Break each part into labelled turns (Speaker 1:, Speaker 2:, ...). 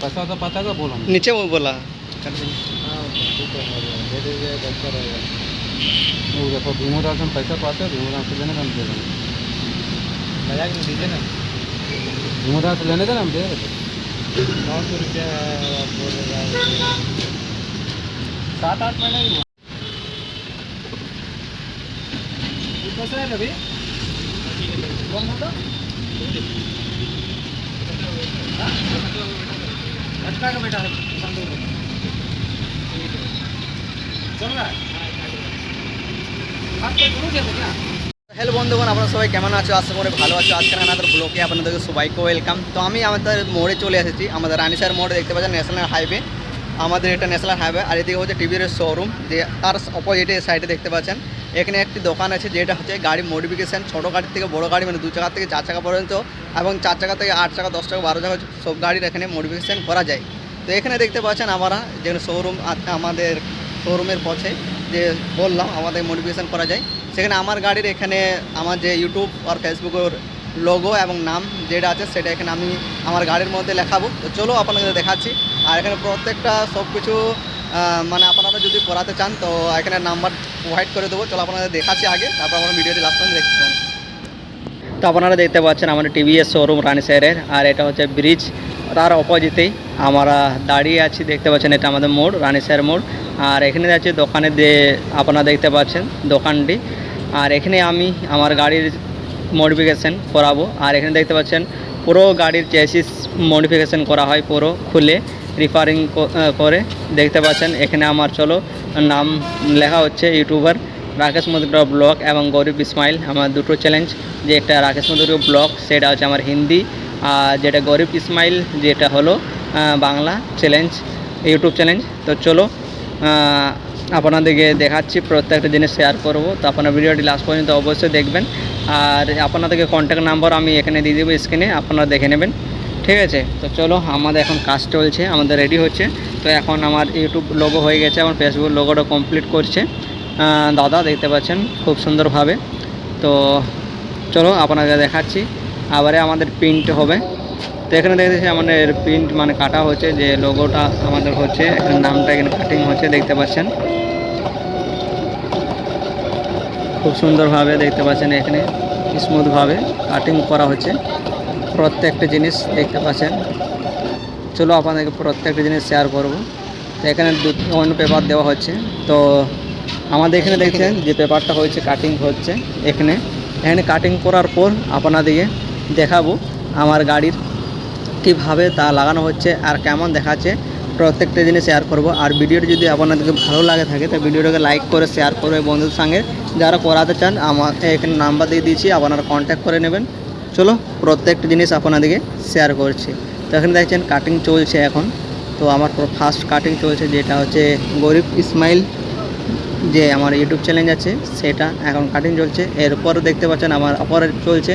Speaker 1: पैसा तो पता का बोलो
Speaker 2: नीचे वो बोला
Speaker 1: वो देखो भीमोदा से हम पैसा पाते हैं भीमोदा से लेने का हम दे देंगे
Speaker 2: मजाक में दीजिए ना
Speaker 1: भीमोदा से लेने का ना हम दे देंगे
Speaker 2: नौ सौ रुपया बोल रहा
Speaker 1: सात आठ महीने की
Speaker 2: कसं आहे रवी कोण होतं হ্যালো বেটা হবে চল বন্ধুগণ, আপনারা সবাই কেমন আছো? আশা করে ভালো আছো। আজকে আমাদের ব্লকে আপনাদেরকে সবাইকে ওয়েলকাম তো আমি আমাদের মোড়ে চলে এসেছি, আমাদের রানিসার মোড়ে দেখতে পাচ্ছেন ন্যাশনাল হাইওয়ে আমাদের এটা ন্যাশনাল হাইওয়ে আর এদিকে হচ্ছে টিভির শোরুম যে তার অপোজিটে সাইডে দেখতে পাচ্ছেন। এখানে একটি দোকান আছে যেটা হচ্ছে গাড়ি মডিফিকেশান ছোটো গাড়ি থেকে বড় গাড়ি মানে দু চাকা থেকে চার চাকা পর্যন্ত এবং চার চাকা থেকে আট চাকা, দশ চাকা, বারো চাকা সব গাড়ির এখানে মডিফিকেশান করা যায়। তো এখানে দেখতে পাচ্ছেন আমরা যেখানে শোরুম আমাদের শোরুমের পথে যে বললাম, আমাদের মডিফিকেশান করা যায়। সেখানে আমার গাড়ির এখানে আমার যে ইউটিউব আর ফেসবুকের লোগো এবং নাম যেটা আছে, সেটা এখানে আমি আমার গাড়ির মধ্যে লেখাবো। তো চলো আপনাদের দেখাচ্ছি। আর এখানে প্রত্যেকটা সব কিছু মানে আপনারা যদি করাতে চান, তো এখানে নাম্বার প্রোভাইড করে দেবো। চলো আপনাদের দেখাচ্ছি আগে, তারপর আমরা ভিডিওটি লাস্ট পর্যন্ত দেখতে তো আপনারা দেখতে পাচ্ছেন আমাদের টিভিএস শোরুম রানী শহরের আর এটা হচ্ছে ব্রিজ তার অপোজিটেই আমরা দাঁড়িয়ে আছি, দেখতে পাচ্ছেন এটা আমাদের মোড়, রানী শহর মোড়। আর এখানে আছে দোকানে দিয়ে আপনারা দেখতে পাচ্ছেন দোকানটি, আর এখানে আমি আমার গাড়ির মডিফিকেশান করাবো। আর এখানে দেখতে পাচ্ছেন পুরো গাড়ির চেসিস মডিফিকেশান করা হয় পুরো খুলে। রিফারিং করে। দেখতে পাচ্ছেন, এখানে আমার চলো, নাম লেখা হচ্ছে ইউটিউবার রাকেশ মধুকর ব্লগ এবং গরিব ইসমাইল। আমার দুটো চ্যালেঞ্জ যে একটা রাকেশ মধুকর ব্লগ, সেটা হচ্ছে আমার হিন্দি, আর যেটা গরিব ইসমাইল, যেটা হলো বাংলা চ্যালেঞ্জ ইউটিউব চ্যালেঞ্জ তো চলো আপনাদেরকে দেখাচ্ছি, প্রত্যেকটা জিনিস শেয়ার করব। তো আপনার ভিডিওটি লাস্ট পর্যন্ত অবশ্যই দেখবেন। আর আপনাদেরকে কন্ট্যাক্ট নাম্বার আমি এখানে দিয়ে দেবো স্ক্রিনে আপনারা দেখে নেবেন। ঠিক আছে? তো চলো, আমাদের এখন কাজ চলছে, আমাদের রেডি হচ্ছে। তো এখন আমার ইউটিউব লোগো হয়ে গেছে, আমার ফেসবুক লোগোটা কমপ্লিট করছে। দাদা, দেখতে পাচ্ছেন, খুব সুন্দরভাবে। তো চলো আপনাকে দেখাচ্ছি। আবারে আমাদের প্রিন্ট হবে। তো এখানে দেখতেছি আমাদের প্রিন্ট মানে কাটা হচ্ছে, যে লোগোটা আমাদের হচ্ছে, এখানে নামটা এখানে কাটিং হচ্ছে, দেখতে পাচ্ছেন। খুব সুন্দরভাবে দেখতে পাচ্ছেন এখানে স্মুথভাবে কাটিং করা হচ্ছে। প্রত্যেকটা জিনিস দেখতে পাচ্ছেন। চলো আপনাদেরকে প্রত্যেকটা জিনিস শেয়ার করব। তো এখানে অন্য পেপার দেওয়া হচ্ছে। তো আমাদের এখানে দেখছেন যে পেপারটা হয়েছে কাটিং হচ্ছে এখানে। এখানে কাটিং করার পর আপনাদেরকে দেখাবো আমার গাড়ির কীভাবে তা লাগানো হচ্ছে আর কেমন দেখাচ্ছে। প্রত্যেকটা জিনিস শেয়ার করব। আর ভিডিওটি যদি আপনাদেরকে ভালো লাগে থাকে, তো ভিডিওটাকে লাইক করে শেয়ার করবে বন্ধুদের সঙ্গে। যারা করাতে চান, আমার এখানে নাম্বার দিয়ে দিয়েছি আপনারা কন্ট্যাক্ট করে নেবেন। চলো প্রত্যেকটা জিনিস আপনাদেরকে শেয়ার করছি। তো এখানে দেখছেন কাটিং চলছে এখন। তো আমার ফার্স্ট কাটিং চলছে যেটা হচ্ছে গরিব ইসমাইল যে আমার ইউটিউব চ্যানেল আছে সেটা এখন কাটিং চলছে। এরপর দেখতে পাচ্ছেন আমার অপর চলছে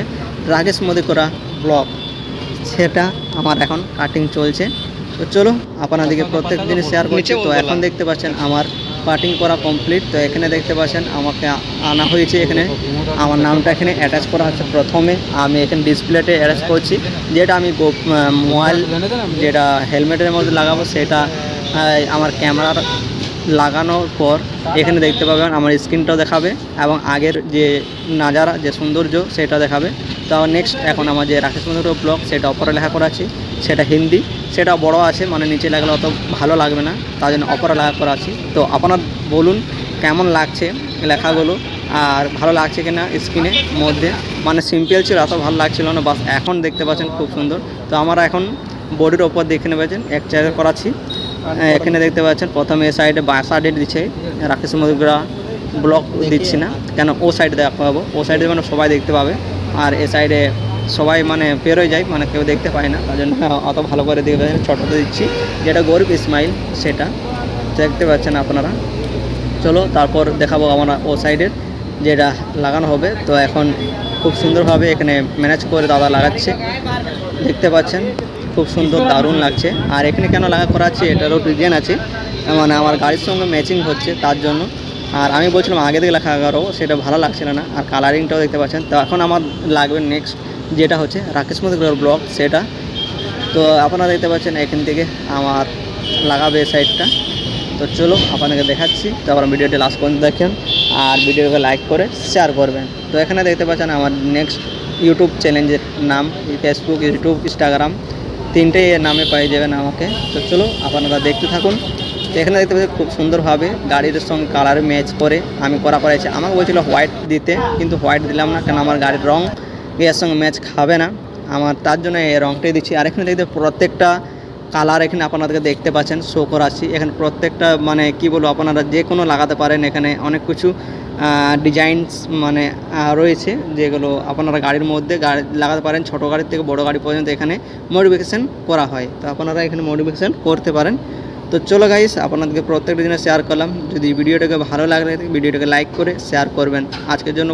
Speaker 2: রাকেশ মোদি করা ব্লগ সেটা আমার এখন কাটিং চলছে। তো চলো আপনাদেরকে প্রত্যেক দিন শেয়ার করছি। তো এখন দেখতে পাচ্ছেন আমার কাটিং করা কমপ্লিট। তো এখানে দেখতে পাচ্ছেন, আমাকে আনা হয়েছে এখানে। আমার নামটা এখানে অ্যাটাচ করা হচ্ছে প্রথমে। আমি এখানে ডিসপ্লেতে অ্যাটাচ করছি। যেটা আমি মোবাইল যেটা হেলমেটের মধ্যে লাগাবো, সেটা আমার ক্যামেরার লাগানোর পর এখানে দেখতে পাবেন, আমার স্ক্রিনটা দেখাবে এবং আগের যে নাজারা, যে সৌন্দর্য, সেটা দেখাবে। তো নেক্সট এখন আমার যে রাকেশ বন্ধুর ব্লগ সেটা অপরে লেখা করাচ্ছি সেটা হিন্দি, সেটা বড় আছে মানে নিচে লাগলে অত ভালো লাগবে না, তার জন্য অপরা লেখা করা আছে। তো আপনার বলুন কেমন লাগছে লেখাগুলো, আর ভালো লাগছে কিনা স্ক্রিনের মধ্যে? মানে সিম্পল ছিল, এত ভালো লাগছিল না, বাস এখন দেখতে পাচ্ছেন খুব সুন্দর। তো আমরা এখন বডির ওপর দেখে নেবেছেন এক জায়গায় করাচ্ছি। এখানে দেখতে পাচ্ছেন, প্রথমে এ সাইডে বা সাইডে দিচ্ছে, রাকেশ মধুগ্রা ব্লক দিচ্ছি না, কেন ও সাইডে দেখাবো, ও সাইডে মানে সবাই দেখতে পাবে, আর এ সাইডে সবাই মানে পেরোয় যায় মানে কেউ দেখতে পায় না। তার জন্য অত ভালো করে দেখবে ছোটোতে দিচ্ছি। যেটা গরিব ইসমাইল সেটা। দেখতে পাচ্ছেন আপনারা। চলো, তারপর দেখাবো আমরা ও সাইডের যেটা লাগানো হবে। তো এখন খুব সুন্দরভাবে এখানে ম্যানেজ করে দাদা লাগাচ্ছে। দেখতে পাচ্ছেন, খুব সুন্দর দারুণ লাগছে। আর এখানে কেন লাগা করা আছে এটারও ডিজাইন আছে। মানে আমার গাড়ির সঙ্গে ম্যাচিং হচ্ছে তার জন্য। আর আমি বলছিলাম আগে থেকে লেখা করো সেটা ভালো লাগছিল না। আর কালারিংটাও দেখতে পাচ্ছেন। তো এখন আমার লাগবে নেক্সট যেটা হচ্ছে রাকেশ মধ্যে ব্লগ, সেটা। তো আপনারা দেখতে পাচ্ছেন এখান থেকে আমার লাগাবে সাইডটা তো চলো আপনাদেরকে দেখাচ্ছি। তো আপনারা ভিডিওটি লাস্ট পর্যন্ত দেখেন আর ভিডিওকে লাইক করে শেয়ার করবেন। তো এখানে দেখতে পাচ্ছেন আমার নেক্সট ইউটিউব চ্যালেঞ্জের নাম ফেসবুক ইউটিউব ইনস্টাগ্রাম তিনটে নামে পেয়ে যাবেন আমাকে। তো চলো আপনারা দেখতে থাকুন। এখানে দেখতে পাচ্ছি খুব সুন্দরভাবে গাড়ির সঙ্গে কালার ম্যাচ করে আমি করা করেছি আমাকে বলছিল হোয়াইট দিতে, কিন্তু হোয়াইট দিলাম না কেন আমার গাড়ির রং এর সঙ্গে ম্যাচ খাবে না। আমার তার জন্য এই রংটাই দিচ্ছি। আর এখানে দেখতে প্রত্যেকটা কালার এখানে আপনাদেরকে দেখতে পাচ্ছেন শো করাচ্ছি। এখানে প্রত্যেকটা মানে কি বলব, আপনারা যে কোনো লাগাতে পারেন এখানে। অনেক কিছু ডিজাইনস মানে রয়েছে যেগুলো আপনারা গাড়ির মধ্যে গাড়ি লাগাতে পারেন। ছোটো গাড়ির থেকে বড় গাড়ি পর্যন্ত এখানে মডিফিকেশান করা হয়। তো আপনারা এখানে মডিফিকেশান করতে পারেন। তো চলো গাইস আপনাদেরকে প্রত্যেকটা জিনিস শেয়ার করলাম। যদি ভিডিওটাকে ভালো লাগলে ভিডিওটাকে লাইক করে শেয়ার করবেন। আজকের জন্য